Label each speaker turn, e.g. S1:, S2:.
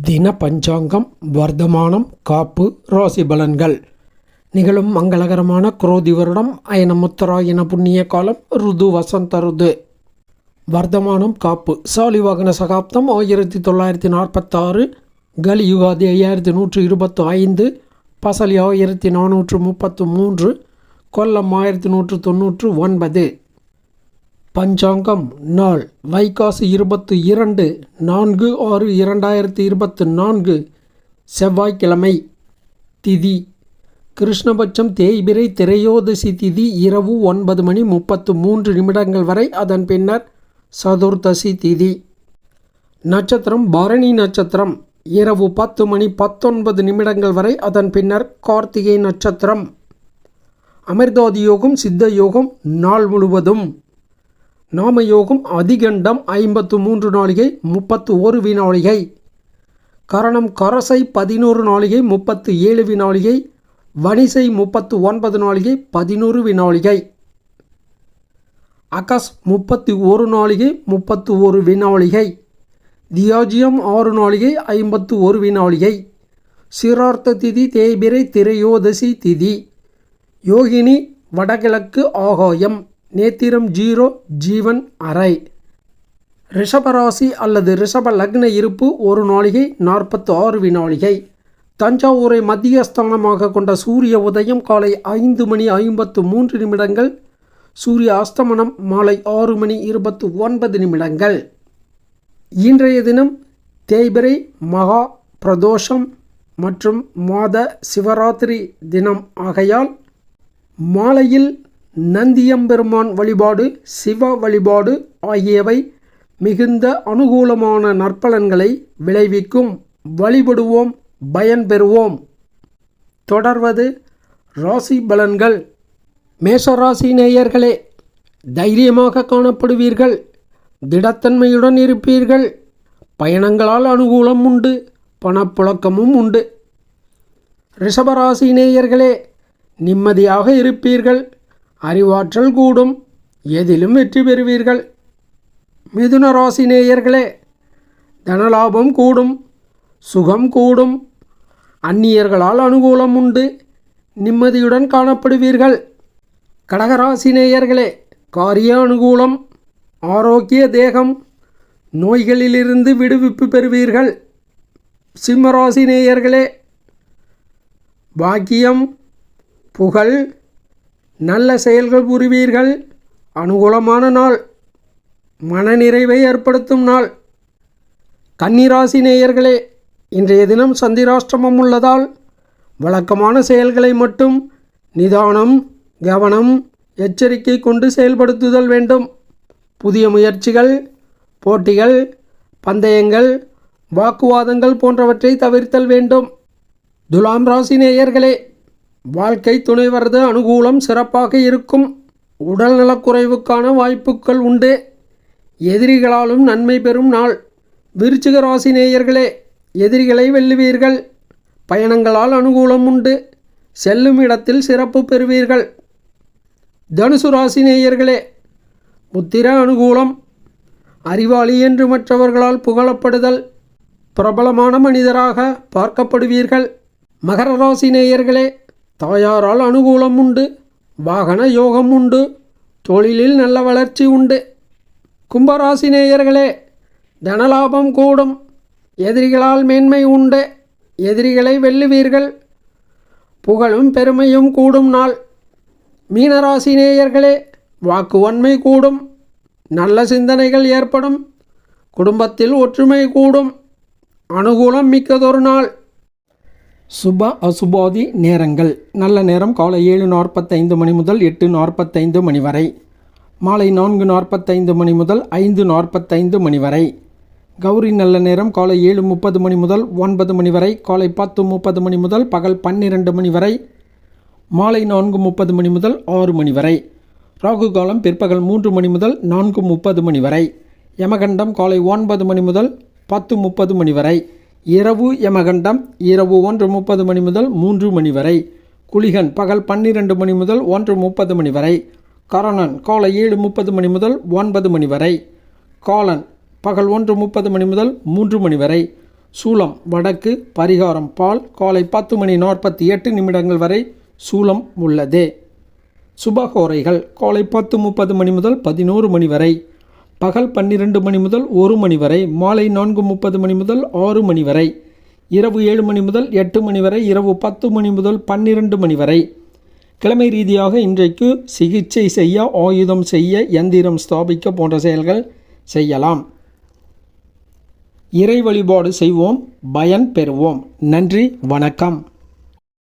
S1: தின பஞ்சாங்கம் வர்த்தமானம் காப்பு ராசி பலன்கள். நிகழும் மங்களகரமான குரோதி வருடம் அயன உத்தராயண புண்ணிய காலம் ருது வசந்த ருது. வர்த்தமானம் காப்பு. சாலிவாகன சகாப்தம் ஆயிரத்தி தொள்ளாயிரத்தி நாற்பத்தாறு. கலியுகாதி ஐயாயிரத்தி நூற்று இருபத்து ஐந்து. பசலி ஆயிரத்தி நானூற்று முப்பத்து மூன்று. கொல்லம் ஆயிரத்தி நூற்று தொண்ணூற்று ஒன்பது. பஞ்சாங்கம் நாள் வைகாசி இருபத்து இரண்டு நான்கு ஆறு இரண்டாயிரத்தி இருபத்து நான்கு செவ்வாய்க்கிழமை திதி. கிருஷ்ணபட்சம் தேய்பிரை திரையோதசி திதி இரவு ஒன்பது மணி முப்பத்து மூன்று நிமிடங்கள் வரை அதன் பின்னர் சதுர்தசி திதி. நட்சத்திரம் பரணி நட்சத்திரம் இரவு பத்து மணி பத்தொன்பது நிமிடங்கள் வரை அதன் பின்னர் கார்த்திகை நட்சத்திரம். அமிர்தாதி யோகம் சித்த யோகம் நாள் முழுவதும். நாமயோகம் அதிகண்டம் ஐம்பத்து மூன்று நாளிகை முப்பத்து ஒரு வினாளிகை கரணம் கரசை பதினோரு நாளிகை முப்பத்து ஏழு வினாளிகை வனிசை முப்பத்து ஒன்பது நாளிகை பதினோரு வினாளிகை அகஸ் முப்பத்தி ஒரு நாளிகை முப்பத்து ஒரு வினாளிகை தியாஜியம் ஆறு நாளிகை ஐம்பத்து ஒரு வினாளிகை சிரார்த்த திதி தேய்பிரை திரையோதசி திதி. யோகினி வடகிழக்கு ஆகாயம். நேத்திரம் ஜீரோ ஜீவன் அறை. ரிஷபராசி அல்லது ரிஷப லக்ன இருப்பு ஒரு நாளிகை நாற்பத்து ஆறு வினாளிகை தஞ்சாவூரை மத்தியஸ்தானமாக கொண்ட சூரிய உதயம் காலை ஐந்து மணி ஐம்பத்து மூன்று நிமிடங்கள் சூரிய அஸ்தமனம் மாலை ஆறு மணி இருபத்து ஒன்பது நிமிடங்கள். இன்றைய தினம் தேய்பிரை மகா பிரதோஷம் மற்றும் மாத சிவராத்திரி தினம் ஆகையால் மாலையில் நந்தியம்பெருமான் வழிபாடு சிவ வழிபாடு ஆகியவை மிகுந்த அனுகூலமான நற்பலன்களை விளைவிக்கும். வழிபடுவோம் பயன் பெறுவோம். தொடர்வது ராசி பலன்கள். மேஷராசி நேயர்களே தைரியமாக காணப்படுவீர்கள். திடத்தன்மையுடன் இருப்பீர்கள். பயணங்களால் அனுகூலம் உண்டு பணப்புழக்கமும் உண்டு. ரிஷபராசி நேயர்களே நிம்மதியாக இருப்பீர்கள். அறிவாற்றல் கூடும். எதிலும் வெற்றி பெறுவீர்கள். மிதுன ராசி நேயர்களே தனலாபம் கூடும் சுகம் கூடும். அந்நியர்களால் அனுகூலம் உண்டு. நிம்மதியுடன் காணப்படுவீர்கள். கடகராசி நேயர்களே காரிய அனுகூலம் ஆரோக்கிய தேகம் நோய்களிலிருந்து விடுவிப்பு பெறுவீர்கள். சிம்மராசி நேயர்களே பாக்கியம் புகழ் நல்ல செயல்கள் புரிவீர்கள். அனுகூலமான நாள். மனநிறைவை ஏற்படுத்தும் நாள். கன்னிராசி நேயர்களே இன்றைய தினம் சந்திராஷ்டிரமம் உள்ளதால் வழக்கமான செயல்களை மட்டும் நிதானம் கவனம் எச்சரிக்கை கொண்டு செயல்படுத்துதல் வேண்டும். புதிய முயற்சிகள் போட்டிகள் பந்தயங்கள் வாக்குவாதங்கள் போன்றவற்றை தவிர்த்தல் வேண்டும். துலாம் ராசி நேயர்களே வாழ்க்கை துணைவரது அனுகூலம் சிறப்பாக இருக்கும். உடல் நலக்குறைவுக்கான வாய்ப்புகள் உண்டு. எதிரிகளாலும் நன்மை பெறும் நாள். விருச்சிக ராசி நேயர்களே எதிரிகளை வெல்லுவீர்கள். பயணங்களால் அனுகூலம் உண்டு. செல்லும் இடத்தில் சிறப்பு பெறுவீர்கள். தனுசு ராசி நேயர்களே புத்திர அனுகூலம். அறிவாளி என்று மற்றவர்களால் புகழப்படுதல். பிரபலமான மனிதராக பார்க்கப்படுவீர்கள். மகர ராசி நேயர்களே தாயாரால் அனுகூலம் உண்டு வாகன யோகம் உண்டு தொழிலில் நல்ல வளர்ச்சி உண்டு. கும்பராசி நேயர்களே தனலாபம் கூடும் எதிரிகளால் மேன்மை உண்டு எதிரிகளை வெல்லுவீர்கள். புகழும் பெருமையும் கூடும் நாள். மீனராசி நேயர்களே வாக்குவன்மை கூடும் நல்ல சிந்தனைகள் ஏற்படும் குடும்பத்தில் ஒற்றுமை கூடும் அனுகூலம் மிக்கதொரு நாள். சுப அசுபாதி நேரங்கள். நல்ல நேரம் காலை ஏழு நாற்பத்தைந்து மணி முதல் எட்டு நாற்பத்தைந்து மணி வரை. மாலை நான்கு நாற்பத்தைந்து மணி முதல் ஐந்து நாற்பத்தைந்து மணி வரை. கௌரி நல்ல நேரம் காலை ஏழு முப்பது மணி முதல் ஒன்பது மணி வரை. காலை பத்து முப்பது மணி முதல் பகல் பன்னிரெண்டு மணி வரை. மாலை நான்கு முப்பது மணி முதல் ஆறு மணி வரை. ராகு காலம் பிற்பகல் மூன்று மணி முதல் நான்கு முப்பது மணி வரை. யமகண்டம் காலை ஒன்பது மணி முதல் பத்து முப்பது மணி வரை. இரவு யமகண்டம் இரவு ஒன்று முப்பது மணி முதல் மூன்று மணி வரை. குளிகன் பகல் பன்னிரண்டு மணி முதல் ஒன்று முப்பது மணி வரை. கரணன் காலை ஏழு முப்பது மணி முதல் ஒன்பது மணி வரை. காலன் பகல் ஒன்று முப்பது மணி முதல் மூன்று மணி வரை. சூலம் வடக்கு பரிகாரம் பால் காலை பத்து மணி நாற்பத்தி எட்டு நிமிடங்கள் வரை சூலம் உள்ளது. சுபகோரைகள் காலை பத்து முப்பது மணி முதல் பதினோரு மணி வரை. பகல் பன்னிரண்டு மணி முதல் ஒரு மணி வரை மாலை நான்கு முப்பது மணி முதல் ஆறு மணி வரை இரவு ஏழு மணி முதல் எட்டு மணி வரை இரவு பத்து மணி முதல் பன்னிரண்டு மணி வரை. கிழமை ரீதியாக இன்றைக்கு சிகிச்சை செய்ய ஆயுதம் செய்ய எந்திரம் ஸ்தாபிக்க போன்ற செயல்கள் செய்யலாம். இறை வழிபாடு செய்வோம் பயன் பெறுவோம். நன்றி வணக்கம்.